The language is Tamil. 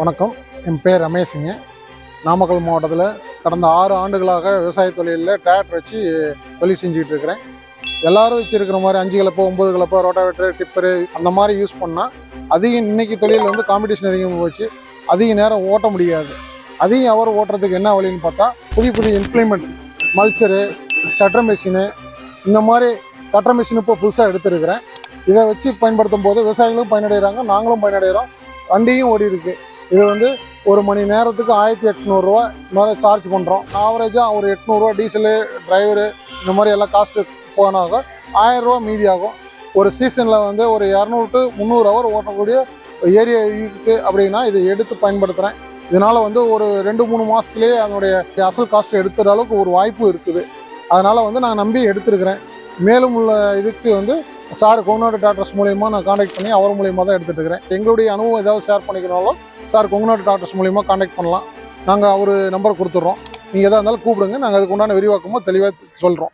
வணக்கம். என் பேர் ரமேஷுங்க. நாமக்கல் மாவட்டத்தில் கடந்த ஆறு ஆண்டுகளாக விவசாய தொழிலில் டிராக்டர் வச்சு தொழில் செஞ்சுக்கிட்டு இருக்கிறேன். எல்லாரும் வச்சுருக்கிற மாதிரி அஞ்சு கலப்போ ஒம்பது கலப்போ ரோட்டாவேட்டர் டிப்பரு அந்த மாதிரி யூஸ் பண்ணால் அதிகம் இன்னைக்கு தொழில் வந்து காம்படிஷன் அதிகமாக போச்சு. அதிக நேரம் ஓட்ட முடியாது. அதிகம் அவர் ஓட்டுறதுக்கு என்ன வழின்னு பார்த்தா புதிய புதிய இம்ப்ளிமெண்ட் மல்ச்சரு ஷட்டர் மிஷினு இந்த மாதிரி கட்டர் மிஷின் இப்போ புதுசாக எடுத்துருக்கிறேன். இதை வச்சு பயன்படுத்தும் போது விவசாயிகளும் பயனடைகிறாங்க. நாங்களும் பயனடைகிறோம். வண்டியும் ஓடி இருக்குது இது வந்து ஒரு மணி நேரத்துக்கு ஆயிரத்தி எட்நூறுரூவா மேலே சார்ஜ் பண்ணுறோம் ஆவரேஜாக ஒரு எட்நூறுரூவா டீசலு டிரைவரு இந்த மாதிரி எல்லாம் காஸ்ட்டு போனாக்க ஆயிரரூவா மீதி ஆகும். ஒரு சீசனில் வந்து ஒரு இரநூறு டு முந்நூறு ஹவர் ஓட்டக்கூடிய ஏரியா இருக்குது அப்படின்னா இதை எடுத்து பயன்படுத்துகிறேன் இதனால் வந்து ஒரு ரெண்டு மூணு மாதத்துலேயே அதனுடைய அசல் காஸ்ட் எடுத்துகிற அளவுக்கு ஒரு வாய்ப்பு இருக்குது. அதனால் வந்து நான் நம்பி எடுத்துருக்கிறேன். மேலும் உள்ள இதுக்கு வந்து சார் கோனாடு டாக்டர்ஸ் மூலயமா நான் காண்டாக்ட் பண்ணி அவர் மூலியமாக தான் எடுத்துகிட்டு இருக்கிறேன். எங்களுடைய அனுபவம் ஏதாவது ஷேர் பண்ணிக்கனாலும் சார் கொங்குநாட்டு டாக்டர்ஸ் மூலியமாக காண்டாக்ட் பண்ணலாம். நாங்கள் அவர் நம்பர் கொடுத்துட்றோம். நீங்கள் எதாக இருந்தாலும் கூப்பிடுங்க. நாங்கள் அதுக்கு உண்டான விரிவாக்கமாக தெளிவாக சொல்கிறோம்